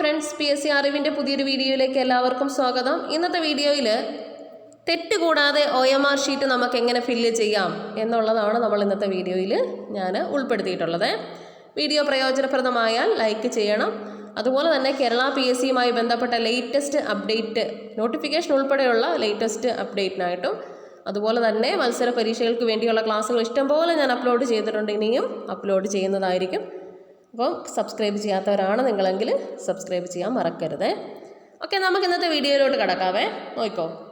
Friends P S C അറിവിന്റെ പുതിയൊരു വീഡിയോയിലേക്ക് എല്ലാവർക്കും സ്വാഗതം. ഇന്നത്തെ വീഡിയോയിൽ തെറ്റ് കൂടാതെ ഒ എം ആർ ഷീറ്റ് നമുക്ക് എങ്ങനെ ഫില്ല് ചെയ്യാം എന്നുള്ളതാണ് നമ്മൾ ഇന്നത്തെ വീഡിയോയിൽ ഞാൻ ഉൾപ്പെടുത്തിയിട്ടുള്ളത്. വീഡിയോ പ്രയോജനപ്രദമായാൽ ലൈക്ക് ചെയ്യണം. അതുപോലെ തന്നെ കേരള പി എസ് സിയുമായി ബന്ധപ്പെട്ട ലേറ്റസ്റ്റ് അപ്ഡേറ്റ് നോട്ടിഫിക്കേഷൻ ഉൾപ്പെടെയുള്ള ലേറ്റസ്റ്റ് അപ്ഡേറ്റിനായിട്ടും അതുപോലെ തന്നെ മത്സര പരീക്ഷകൾക്ക് വേണ്ടിയുള്ള ക്ലാസ്സുകൾ ഇഷ്ടംപോലെ ഞാൻ അപ്ലോഡ് ചെയ്തിട്ടുണ്ട്. ഇനിയും അപ്ലോഡ് ചെയ്യുന്നതായിരിക്കും. അപ്പം സബ്സ്ക്രൈബ് ചെയ്യാത്തവരാണ് നിങ്ങളെങ്കിൽ സബ്സ്ക്രൈബ് ചെയ്യാൻ മറക്കരുത്. ഓക്കെ നമുക്ക് ഇന്നത്തെ വീഡിയോയിലോട്ട് കിടക്കാവേ. നോക്കോ.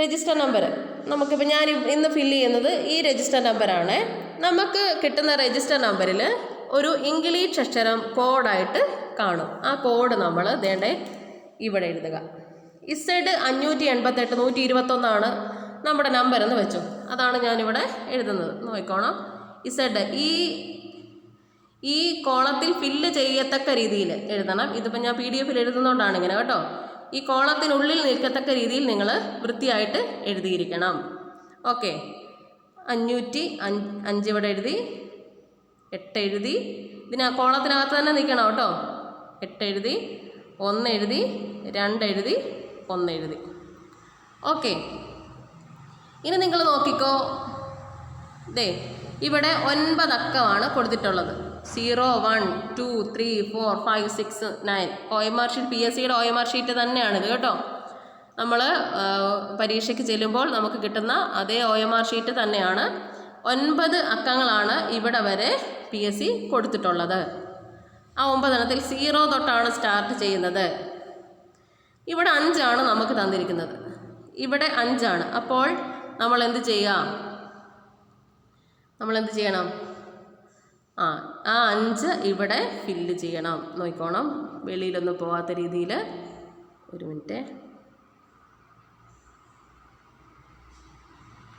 രജിസ്റ്റർ നമ്പർ നമുക്കിപ്പോൾ ഞാൻ ഇന്ന് ഫില്ല് ചെയ്യുന്നത് ഈ രജിസ്റ്റർ നമ്പറാണ് നമുക്ക് കിട്ടുന്ന രജിസ്റ്റർ നമ്പറിൽ ഒരു ഇംഗ്ലീഷ് അക്ഷരം കോഡായിട്ട് കാണും. ആ കോഡ് നമ്മൾ ദേണ്ടേ ഇവിടെ എഴുതുക. ഇസഡ് അഞ്ഞൂറ്റി എൺപത്തെട്ട് നൂറ്റി ഇരുപത്തൊന്നാണ് നമ്മുടെ നമ്പർ എന്ന് വെച്ചു. അതാണ് ഞാനിവിടെ എഴുതുന്നത്. നോക്കിക്കോണം ഇസഡ് ഈ ഈ കോളത്തിൽ ഫില്ല് ചെയ്യത്തക്ക രീതിയിൽ എഴുതണം. ഇതിപ്പോൾ ഞാൻ പി ഡി എഫിൽ എഴുതുന്നതുകൊണ്ടാണ് ഇങ്ങനെ കേട്ടോ. ഈ കോളത്തിനുള്ളിൽ നിൽക്കത്തക്ക രീതിയിൽ നിങ്ങൾ വൃത്തിയായിട്ട് എഴുതിയിരിക്കണം. ഓക്കെ. അഞ്ഞൂറ്റി അഞ്ച് ഇവിടെ എഴുതി എട്ട് എഴുതി. ഇതിന് കോളത്തിനകത്ത് തന്നെ നിൽക്കണം കേട്ടോ. എട്ട് എഴുതി ഒന്ന് എഴുതി രണ്ട് എഴുതി ഒന്ന് എഴുതി. ഓക്കെ. ഇനി നിങ്ങൾ നോക്കിക്കോ. ദേ ഇവിടെ ഒൻപത് അക്കമാണ് കൊടുത്തിട്ടുള്ളത്. Zero one two three four five six nine. O M R sheet P S സിയുടെ ഒ എം ആർ ഷീറ്റ് തന്നെയാണിത് കേട്ടോ. നമ്മൾ പരീക്ഷയ്ക്ക് ചെല്ലുമ്പോൾ നമുക്ക് കിട്ടുന്ന അതേ ഒ എം ആർ ഷീറ്റ് തന്നെയാണ്. ഒൻപത് അക്കങ്ങളാണ് ഇവിടെ വരെ പി എസ് സി കൊടുത്തിട്ടുള്ളത്. ആ ഒമ്പതെണ്ണത്തിൽ സീറോ തൊട്ടാണ് സ്റ്റാർട്ട് ചെയ്യുന്നത്. ഇവിടെ അഞ്ചാണ് നമുക്ക് തന്നിരിക്കുന്നത്. ഇവിടെ അഞ്ചാണ്. അപ്പോൾ നമ്മൾ എന്ത് ചെയ്യാം? നമ്മൾ എന്ത് ചെയ്യണം? ആ ആ അഞ്ച് ഇവിടെ ഫില്ല് ചെയ്യണം. നോക്കിക്കോണം. വെളിയിലൊന്നും പോവാത്ത രീതിയിൽ ഒരു മിനിറ്റ്.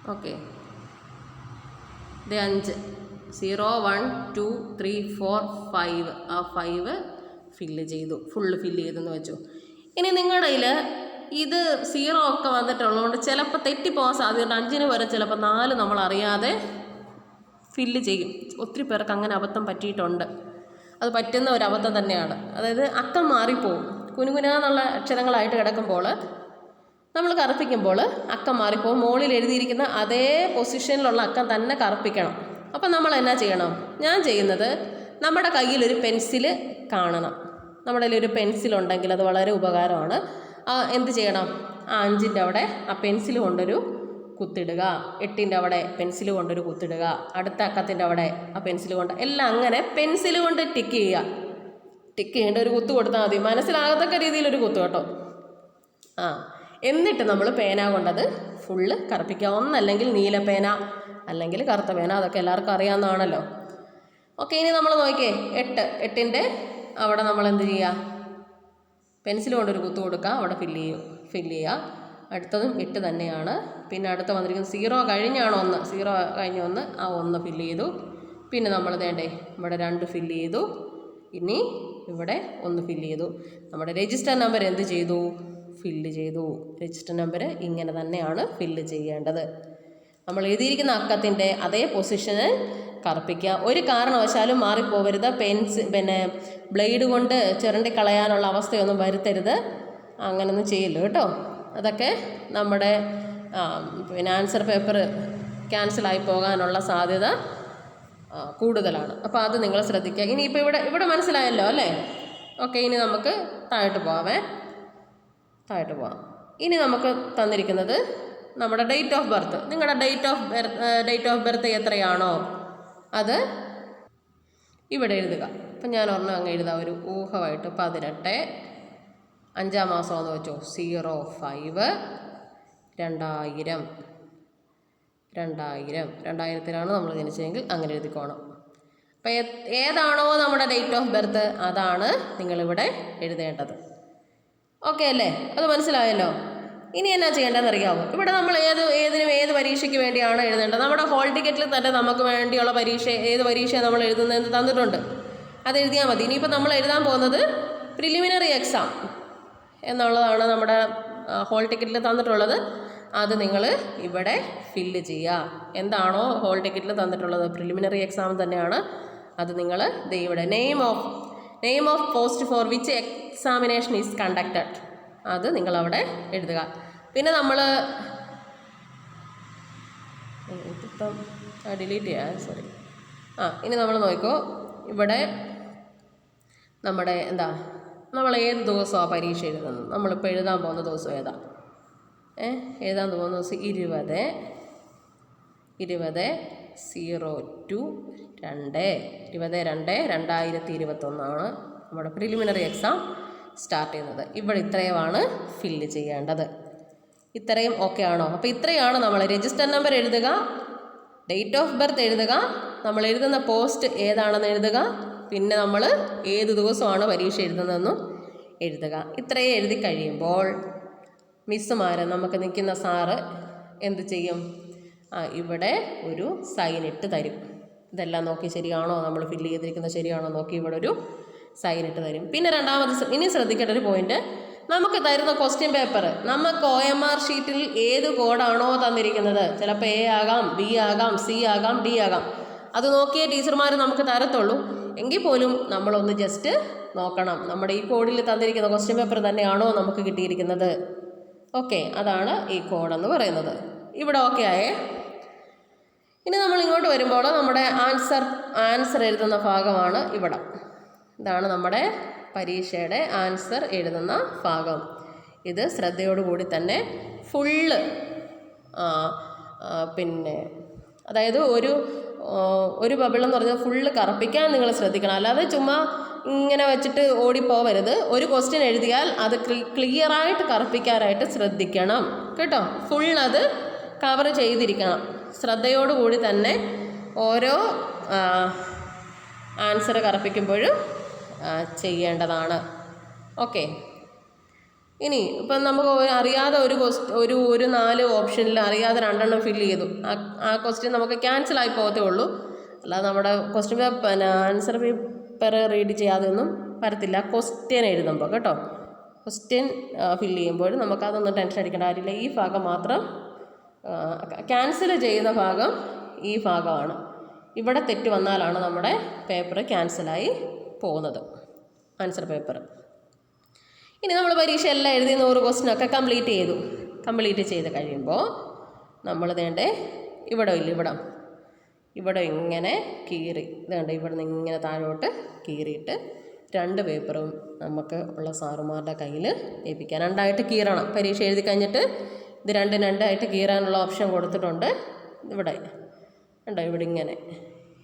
ഓക്കെ. ഇത് അഞ്ച്. Zero one two three four five. ആ ഫൈവ് ഫില്ല് ചെയ്തു. ഫുള്ള് ഫില്ല് ചെയ്തെന്ന് വെച്ചു. ഇനി നിങ്ങളുടെ കയ്യിൽ ഇത് സീറോ ഒക്കെ വന്നിട്ടുള്ളതുകൊണ്ട് ചിലപ്പോൾ തെറ്റിപ്പോകാൻ സാധ്യതയുണ്ട്. അഞ്ചിന് വരെ ചിലപ്പോൾ നാല് നമ്മൾ അറിയാതെ ഫില്ല് ചെയ്യും. ഒത്തിരി പേർക്ക് അങ്ങനെ അബദ്ധം പറ്റിയിട്ടുണ്ട്. അത് പറ്റുന്ന ഒരു അബദ്ധം തന്നെയാണ്. അതായത് അക്കം മാറിപ്പോവും. കുനുകുനാന്നുള്ള അക്ഷരങ്ങളായിട്ട് കിടക്കുമ്പോൾ നമ്മൾ കറുപ്പിക്കുമ്പോൾ അക്കം മാറിപ്പോവും. മുകളിൽ എഴുതിയിരിക്കുന്ന അതേ പൊസിഷനിലുള്ള അക്കം തന്നെ കറുപ്പിക്കണം. അപ്പം നമ്മൾ എന്നാ ചെയ്യണം? ഞാൻ ചെയ്യുന്നത് നമ്മുടെ കയ്യിൽ ഒരു പെൻസിൽ കാണണം. നമ്മുടെ കയ്യിൽ ഒരു പെൻസിൽ ഉണ്ടെങ്കിൽ അത് വളരെ ഉപകാരമാണ്. എന്ത് ചെയ്യണം? ആ അഞ്ചിന്റെ അവിടെ ആ പെൻസിൽ കൊണ്ടൊരു കുത്തിടുക. എട്ടിന്റെ അവിടെ പെൻസിൽ കൊണ്ടൊരു കുത്തിടുക. അടുത്ത അക്കത്തിന്റെ അവിടെ ആ പെൻസിൽ കൊണ്ട് എല്ലാം അങ്ങനെ പെൻസിൽ കൊണ്ട് ടിക്ക് ചെയ്യുക. ടിക്ക് ചെയ്യേണ്ട ഒരു കുത്ത് കൊടുത്താൽ മതി. മനസ്സിലാകത്തക്ക രീതിയിലൊരു കുത്ത് കേട്ടോ. ആ എന്നിട്ട് നമ്മൾ പേന കൊണ്ടത് ഫുള്ള് കറുപ്പിക്കുക. ഒന്നല്ലെങ്കിൽ നീല പേന അല്ലെങ്കിൽ കറുത്ത പേന. അതൊക്കെ എല്ലാവർക്കും അറിയാവുന്നതാണല്ലോ. ഓക്കെ ഇനി നമ്മൾ നോക്കിയേ. എട്ട് എട്ടിന്റെ അവിടെ നമ്മൾ എന്ത് ചെയ്യുക? പെൻസിൽ കൊണ്ടൊരു കുത്ത് കൊടുക്കുക. അവിടെ ഫില്ല് ചെയ്യും ഫില്ല് ചെയ്യുക. അടുത്തതും എട്ട് തന്നെയാണ്. പിന്നെ അടുത്ത വന്നിരിക്കുന്നത് സീറോ കഴിഞ്ഞാണ് ഒന്ന്. സീറോ കഴിഞ്ഞ ഒന്ന് ആ ഒന്ന് ഫില്ല് ചെയ്തു. പിന്നെ നമ്മൾ വേണ്ടേ ഇവിടെ രണ്ട് ഫില്ല് ചെയ്തു. ഇനി ഇവിടെ ഒന്ന് ഫില്ല് ചെയ്തു. നമ്മുടെ രജിസ്റ്റർ നമ്പർ എന്ത് ചെയ്തു? ഫില്ല് ചെയ്തു. രജിസ്റ്റർ നമ്പർ ഇങ്ങനെ തന്നെയാണ് ഫില്ല് ചെയ്യേണ്ടത്. നമ്മൾ എഴുതിയിരിക്കുന്ന അക്കത്തിന്റെ അതേ പൊസിഷന് കറുപ്പിക്കുക. ഒരു കാരണവശാലും മാറിപ്പോവരുത്. പെൻസ് പിന്നെ ബ്ലേഡ് കൊണ്ട് ചിരണ്ടി കളയാനുള്ള അവസ്ഥയൊന്നും വരുത്തരുത്. അങ്ങനൊന്നും ചെയ്യല്ലോ കേട്ടോ. അതൊക്കെ നമ്മുടെ പിന്നെ ആൻസർ പേപ്പർ ക്യാൻസലായി പോകാനുള്ള സാധ്യത കൂടുതലാണ്. അപ്പോൾ അത് നിങ്ങൾ ശ്രദ്ധിക്കുക. ഇനി ഇപ്പോൾ ഇവിടെ ഇവിടെ മനസ്സിലായല്ലോ അല്ലേ? ഓക്കെ ഇനി നമുക്ക് താഴോട്ട് പോവാമേ. താഴോട്ട് പോവാം. ഇനി നമുക്ക് തന്നിരിക്കുന്നത് നമ്മുടെ ഡേറ്റ് ഓഫ് ബർത്ത് നിങ്ങളുടെ date of birth date of birth എത്രയാണോ? അത് ഇവിടെ എഴുതുക. അപ്പം ഞാൻ ഒരെണ്ണം അങ്ങ് എഴുതാം. ഒരു ഊഹമായിട്ട് പതിനെട്ട് അഞ്ചാം മാസമാണെന്ന് വെച്ചോ. സീറോ ഫൈവ് രണ്ടായിരം. രണ്ടായിരം. രണ്ടായിരത്തിലാണ് നമ്മൾ ജനിച്ചതെങ്കിൽ അങ്ങനെ എഴുതിക്കോണം അപ്പോൾ ഏതാണോ നമ്മുടെ ഡേറ്റ് ഓഫ് ബർത്ത് അതാണ് നിങ്ങളിവിടെ എഴുതേണ്ടത്. ഓക്കെ അല്ലേ? അത് മനസ്സിലായല്ലോ? ഇനി എന്നാ ചെയ്യേണ്ടതെന്ന് അറിയാമോ ഇവിടെ നമ്മൾ ഏത് ഏതിനും ഏത് പരീക്ഷയ്ക്ക് വേണ്ടിയാണ് എഴുതേണ്ടത്? നമ്മുടെ ഹോൾ ടിക്കറ്റിൽ തന്നെ നമുക്ക് വേണ്ടിയുള്ള പരീക്ഷ ഏത് പരീക്ഷയാണ് നമ്മൾ എഴുതുന്നതെന്ന് തന്നിട്ടുണ്ട്. അത് എഴുതിയാൽ മതി. ഇനിയിപ്പോൾ നമ്മൾ എഴുതാൻ പോകുന്നത് പ്രിലിമിനറി എക്സാം എന്നുള്ളതാണ് നമ്മുടെ ഹോൾ ടിക്കറ്റിൽ തന്നിട്ടുള്ളത്. അത് നിങ്ങൾ ഇവിടെ ഫില്ല് ചെയ്യുക എന്താണോ ഹോൾ ടിക്കറ്റിൽ തന്നിട്ടുള്ളത്? പ്രിലിമിനറി എക്സാം തന്നെയാണ്. അത് നിങ്ങൾ ഇവിടെ name of name of post for which examination is conducted അത് നിങ്ങൾ അവിടെ എഴുതുക. പിന്നെ നമ്മൾ ഇതിപ്പം ഡിലീറ്റ് ചെയ്യാം. സോറി ആ ഇനി നമ്മൾ നോക്കിക്കോ ഇവിടെ നമ്മുടെ എന്താ നമ്മൾ ഏത് ദിവസമാണ് പരീക്ഷ എഴുതുന്നത്? നമ്മളിപ്പോൾ എഴുതാൻ പോകുന്ന ദിവസം ഏതാ? ഏ എഴുതാൻ പോകുന്ന ദിവസം ഇരുപത്. ഇരുപത് സീറോ ടു രണ്ട്. ഇരുപത് രണ്ട് രണ്ടായിരത്തി ഇരുപത്തൊന്നാണ് നമ്മുടെ പ്രിലിമിനറി എക്സാം സ്റ്റാർട്ട് ചെയ്യുന്നത്. ഇവിടെ ഇത്രയുമാണ് ഫില്ല് ചെയ്യേണ്ടത്. ഇത്രയും ഓക്കെ ആണോ? അപ്പോൾ ഇത്രയാണ് നമ്മൾ രജിസ്റ്റർ നമ്പർ എഴുതുക. ഡേറ്റ് ഓഫ് ബർത്ത് എഴുതുക. നമ്മൾ എഴുതുന്ന പോസ്റ്റ് ഏതാണെന്ന് എഴുതുക. പിന്നെ നമ്മൾ ഏത് ദിവസമാണ് പരീക്ഷ എഴുതുന്നതെന്നും എഴുതുക. ഇത്രയും എഴുതി കഴിയുമ്പോൾ മിസ്സുമാർ നമുക്ക് നിൽക്കുന്ന സാറ് എന്ത് ചെയ്യും? ആ ഇവിടെ ഒരു സൈൻ ഇട്ട് തരും. ഇതെല്ലാം നോക്കി ശരിയാണോ? നമ്മൾ ഫില്ല് ചെയ്തിരിക്കുന്നത് ശരിയാണോ? നോക്കി ഇവിടെ ഒരു സൈൻ ഇട്ട് തരും. പിന്നെ രണ്ടാമത് ഇനി ശ്രദ്ധിക്കേണ്ട ഒരു പോയിന്റ് നമുക്ക് തരുന്ന ക്വസ്റ്റ്യൻ പേപ്പർ നമുക്ക് ഒ എം ആർ ഷീറ്റിൽ ഏത് കോഡാണോ തന്നിരിക്കുന്നത്? ചിലപ്പോൾ എ ആകാം ബി ആകാം സി ആകാം ഡി ആകാം. അത് നോക്കിയ ടീച്ചർമാർ നമുക്ക് തരത്തുള്ളൂ. എങ്കിൽ പോലും നമ്മളൊന്ന് ജസ്റ്റ് നോക്കണം. നമ്മുടെ ഈ കോഡിൽ തന്നിരിക്കുന്ന ക്വസ്റ്റ്യൻ പേപ്പർ തന്നെയാണോ നമുക്ക് കിട്ടിയിരിക്കുന്നത്. ഓക്കെ അതാണ് ഈ കോഡെന്ന് പറയുന്നത്. ഇവിടെ ഓക്കെ ആയേ. ഇനി നമ്മൾ ഇങ്ങോട്ട് വരുമ്പോൾ നമ്മുടെ ആൻസർ ആൻസർ എഴുതുന്ന ഭാഗമാണ് ഇവിടെ. ഇതാണ് നമ്മുടെ പരീക്ഷയുടെ ആൻസർ എഴുതുന്ന ഭാഗം. ഇത് ശ്രദ്ധയോടുകൂടി തന്നെ ഫുള്ള് പിന്നെ അതായത് ഒരു ഒരു ബബിൾ എന്ന് പറഞ്ഞാൽ ഫുള്ള് കറുപ്പിക്കാൻ നിങ്ങൾ ശ്രദ്ധിക്കണം. അല്ലാതെ ചുമ്മാ ഇങ്ങനെ വെച്ചിട്ട് ഓടിപ്പോവരുത് ഒരു ക്വസ്റ്റ്യൻ എഴുതിയാൽ അത് ക്ലിയറായിട്ട് കറുപ്പിക്കാനായിട്ട് ശ്രദ്ധിക്കണം. കേട്ടോ? ഫുൾ അത് കവർ ചെയ്തിരിക്കണം. ശ്രദ്ധയോടുകൂടി തന്നെ ഓരോ ആൻസർ കറപ്പിക്കുമ്പോഴും ചെയ്യേണ്ടതാണ്. ഓക്കെ ഇനി ഇപ്പം നമുക്ക് അറിയാതെ ഒരു ക്വസ്റ്റ് ഒരു ഒരു നാല് ഓപ്ഷനിൽ അറിയാതെ രണ്ടെണ്ണം ഫില്ല് ചെയ്തു. ആ ക്വസ്റ്റ്യൻ നമുക്ക് ക്യാൻസൽ ആയി പോകത്തേ ഉള്ളൂ. അല്ലാതെ നമ്മുടെ ക്വസ്റ്റ്യൻ പിന്നെ ആൻസർ പേപ്പർ റീഡ് ചെയ്യാതെ ഒന്നും വരത്തില്ല. ക്വസ്റ്റ്യൻ എഴുതുമ്പോൾ കേട്ടോ. ക്വസ്റ്റ്യൻ ഫില്ല് ചെയ്യുമ്പോൾ നമുക്കതൊന്നും ടെൻഷൻ അടിക്കേണ്ട കാര്യമില്ല. ഈ ഭാഗം മാത്രം ക്യാൻസൽ ചെയ്യുന്ന ഭാഗം ഈ ഭാഗമാണ്. ഇവിടെ തെറ്റ് വന്നാലാണ് നമ്മുടെ പേപ്പർ ക്യാൻസലായി പോകുന്നത്. ആൻസർ പേപ്പർ ഇനി നമ്മൾ പരീക്ഷ എല്ലാം എഴുതി നൂറ് ക്വസ്റ്റ്യൻ ഒക്കെ കംപ്ലീറ്റ് ചെയ്തു. കംപ്ലീറ്റ് ചെയ്ത് കഴിയുമ്പോൾ നമ്മൾ വേണ്ടേ ഇവിടെ ഇല്ല ഇവിടെ. ഇവിടെ ഇങ്ങനെ കീറി ഇതുണ്ട് ഇവിടെ നിന്ന് ഇങ്ങനെ താഴോട്ട് കീറിയിട്ട് രണ്ട് പേപ്പറും നമുക്ക് ഉള്ള സാറുമാരുടെ കയ്യിൽ ഏൽപ്പിക്കാം രണ്ടായിട്ട് കീറണം. പരീക്ഷ എഴുതി കഴിഞ്ഞിട്ട് ഇത് രണ്ട് രണ്ടായിട്ട് കീറാനുള്ള ഓപ്ഷൻ കൊടുത്തിട്ടുണ്ട്. ഇവിടെ ഉണ്ടോ ഇവിടെ ഇങ്ങനെ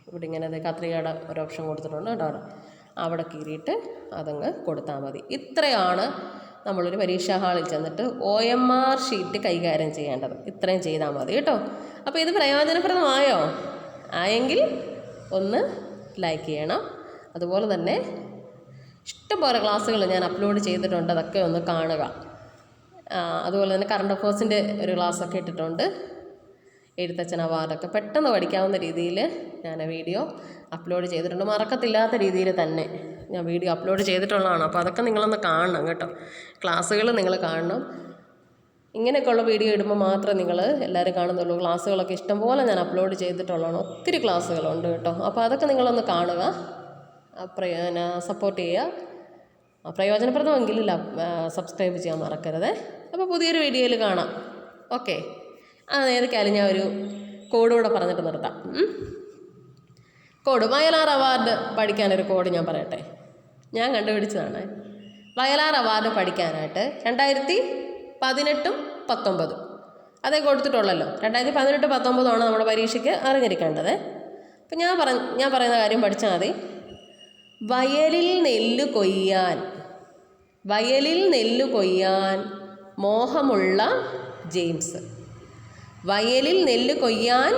ഇവിടെ ഇങ്ങനെ കത്രികയുടെ ഒരു ഓപ്ഷൻ കൊടുത്തിട്ടുണ്ട് കേട്ടോ. അവിടെ കീറിയിട്ട് അതങ്ങ് കൊടുത്താൽ മതി. ഇത്രയാണ് നമ്മളൊരു പരീക്ഷാ ഹാളിൽ ചെന്നിട്ട് ഒ എം ആർ ഷീറ്റ് കൈകാര്യം ചെയ്യേണ്ടത്. ഇത്രയും ചെയ്താൽ മതി കേട്ടോ. അപ്പോൾ ഇത് പ്രയോജനപ്രദമായോ? ആയെങ്കിൽ ഒന്ന് ലൈക്ക് ചെയ്യണം. അതുപോലെ തന്നെ ഇഷ്ടംപോലെ ക്ലാസ്സുകൾ ഞാൻ അപ്ലോഡ് ചെയ്തിട്ടുണ്ട്. അതൊക്കെ ഒന്ന് കാണുക. അതുപോലെ തന്നെ കറണ്ട് അഫേഴ്സിന്റെ ഒരു ക്ലാസ്സൊക്കെ ഇട്ടിട്ടുണ്ട്. എഴുത്തച്ഛൻ അവാർഡൊക്കെ പെട്ടെന്ന് പഠിക്കാവുന്ന രീതിയിൽ ഞാൻ വീഡിയോ അപ്ലോഡ് ചെയ്തിട്ടുണ്ട്. മറക്കത്തില്ലാത്ത രീതിയിൽ തന്നെ ഞാൻ വീഡിയോ അപ്ലോഡ് ചെയ്തിട്ടുള്ളതാണ്. അപ്പോൾ അതൊക്കെ നിങ്ങളൊന്ന് കാണണം കേട്ടോ. ക്ലാസ്സുകൾ നിങ്ങൾ കാണണം. ഇങ്ങനെയൊക്കെയുള്ള വീഡിയോ ഇടുമ്പോൾ മാത്രമേ നിങ്ങൾ എല്ലാവരും കാണുന്നുള്ളൂ. ക്ലാസ്സുകളൊക്കെ ഇഷ്ടംപോലെ ഞാൻ അപ്ലോഡ് ചെയ്തിട്ടുള്ളതാണ്. ഒത്തിരി ക്ലാസ്സുകളുണ്ട് കേട്ടോ. അപ്പോൾ അതൊക്കെ നിങ്ങളൊന്ന് കാണുക. സപ്പോർട്ട് ചെയ്യുക. പ്രയോജനപ്രദമെങ്കിൽ സബ്സ്ക്രൈബ് ചെയ്യാൻ മറക്കരുത്. അപ്പോൾ പുതിയൊരു വീഡിയോയിൽ കാണാം. ഓക്കെ ഏതൊക്കെയായാലും ഞാൻ ഒരു കോഡ് കൂടെ പറഞ്ഞിട്ട് നിർത്താം. കോഡ് വയലാർ അവാർഡ് പഠിക്കാനൊരു കോഡ് ഞാൻ പറയട്ടെ. ഞാൻ കണ്ടുപിടിച്ചതാണ്. വയലാർ അവാർഡ് പഠിക്കാനായിട്ട് രണ്ടായിരത്തി പതിനെട്ടും പത്തൊമ്പതും. അതേ കൊടുത്തിട്ടുള്ളല്ലോ രണ്ടായിരത്തി പതിനെട്ട് പത്തൊമ്പതുമാണ് നമ്മുടെ പരീക്ഷയ്ക്ക് അറിഞ്ഞിരിക്കേണ്ടത്. അപ്പം ഞാൻ പറ ഞാൻ പറയുന്ന കാര്യം പഠിച്ചാൽ മതി. വയലിൽ നെല്ല് കൊയ്യാൻ വയലിൽ നെല്ല് കൊയ്യാൻ മോഹമുള്ള ജെയിംസ്. വയലിൽ നെല്ല് കൊയ്യാൻ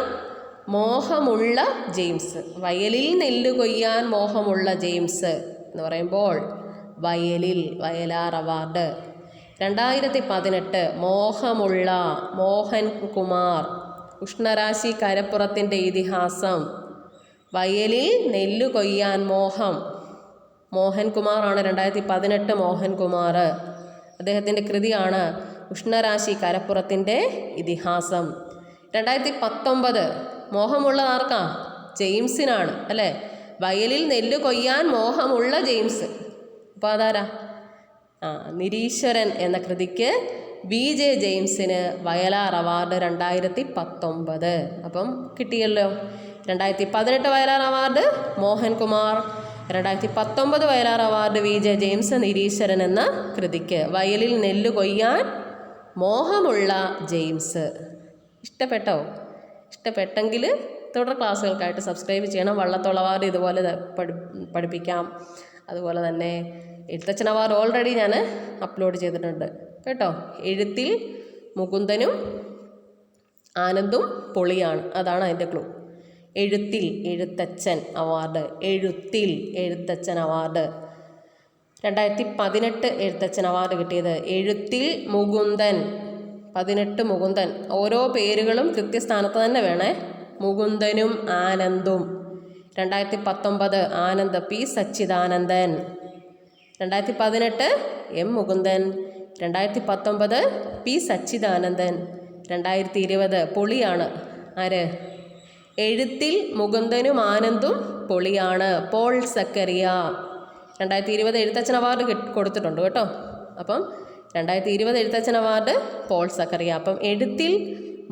മോഹമുള്ള ജെയിംസ്. വയലിൽ നെല്ല് കൊയ്യാൻ മോഹമുള്ള ജെയിംസ് എന്ന് പറയുമ്പോൾ വയലിൽ വയലാർ അവാർഡ്. രണ്ടായിരത്തി പതിനെട്ട് മോഹമുള്ള മോഹൻ കുമാർ ഉഷ്ണരാശി കരപ്പുറത്തിന്റെ ഇതിഹാസം. വയലിൽ നെല്ല് കൊയ്യാൻ മോഹം. മോഹൻകുമാറാണ് രണ്ടായിരത്തി പതിനെട്ട് മോഹൻകുമാർ അദ്ദേഹത്തിന്റെ കൃതിയാണ് ഉഷ്ണരാശി കരപ്പുറത്തിന്റെ ഇതിഹാസം. രണ്ടായിരത്തി പത്തൊമ്പത് മോഹമുള്ളത് ആർക്കാ? ജെയിംസിനാണ് അല്ലേ? വയലിൽ നെല്ല് കൊയ്യാൻ മോഹമുള്ള ജെയിംസ്. അപ്പോൾ അതാരാ? ആ നിരീശ്വരൻ എന്ന കൃതിക്ക് വി. ജെ. ജെയിംസിന് വയലാർ അവാർഡ് രണ്ടായിരത്തി പത്തൊമ്പത് അപ്പം കിട്ടിയല്ലോ. രണ്ടായിരത്തി പതിനെട്ട് വയലാർ അവാർഡ് മോഹൻകുമാർ. രണ്ടായിരത്തി പത്തൊമ്പത് Vayalar award V. J. James Nireeswaran എന്ന കൃതിക്ക് വയലിൽ നെല്ല് കൊയ്യാൻ മോഹമുള്ള ജെയിംസ്. ഇഷ്ടപ്പെട്ടോ? ഇഷ്ടപ്പെട്ടെങ്കിൽ തുടർ ക്ലാസ്സുകൾക്കായിട്ട് സബ്സ്ക്രൈബ് ചെയ്യണം. വള്ളത്തോൾ അവാർഡ് ഇതുപോലെ പഠി പഠിപ്പിക്കാം. അതുപോലെ തന്നെ എഴുത്തച്ഛൻ അവാർഡ് ഓൾറെഡി ഞാൻ അപ്ലോഡ് ചെയ്തിട്ടുണ്ട്. കേട്ടോ? എഴുത്തിൽ മുകുന്ദനും ആനന്ദും പൊളിയാണ്. അതാണ് അതിന്റെ ക്ലൂ എഴുത്തിൽ എഴുത്തച്ഛൻ അവാർഡ് എഴുത്തിൽ എഴുത്തച്ഛൻ അവാർഡ് രണ്ടായിരത്തി പതിനെട്ട് എഴുത്തച്ഛൻ അവാർഡ് കിട്ടിയത് എഴുത്തിൽ മുകുന്ദൻ. പതിനെട്ട് മുകുന്ദൻ. ഓരോ പേരുകളും കൃത്യസ്ഥാനത്ത് തന്നെ വേണേ. മുകുന്ദനും ആനന്ദും. രണ്ടായിരത്തി പത്തൊമ്പത് ആനന്ദ് പി സച്ചിദാനന്ദൻ. രണ്ടായിരത്തി പതിനെട്ട് എം മുകുന്ദൻ. രണ്ടായിരത്തി പത്തൊമ്പത് പി സച്ചിദാനന്ദൻ. രണ്ടായിരത്തി ഇരുപത് പൊളിയാണ്. ആര്? എഴുത്തിൽ മുകുന്ദനും ആനന്ദും പൊളിയാണ്. പോൾ സക്കറിയ. രണ്ടായിരത്തി ഇരുപത് എഴുത്തച്ഛൻ അവാർഡ് കൊടുത്തിട്ടുണ്ട് കേട്ടോ. അപ്പം രണ്ടായിരത്തി ഇരുപത് എഴുത്തച്ഛൻ അവാർഡ് പോൾ സക്കറിയ. അപ്പം എഴുത്തിൽ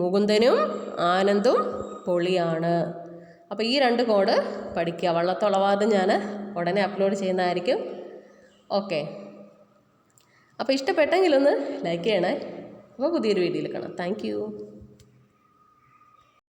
മുകുന്ദനും ആനന്ദും പൊളിയാണ്. അപ്പോൾ ഈ രണ്ട് കോഡ് പഠിക്കുക. വള്ളത്തോൾ അവാർഡ് ഞാൻ ഉടനെ അപ്ലോഡ് ചെയ്യുന്നതായിരിക്കും. ഓക്കെ. അപ്പോൾ ഇഷ്ടപ്പെട്ടെങ്കിലൊന്ന് ലൈക്ക് ചെയ്യണേ. അപ്പോൾ പുതിയൊരു വീഡിയോയിൽ കാണാം. താങ്ക്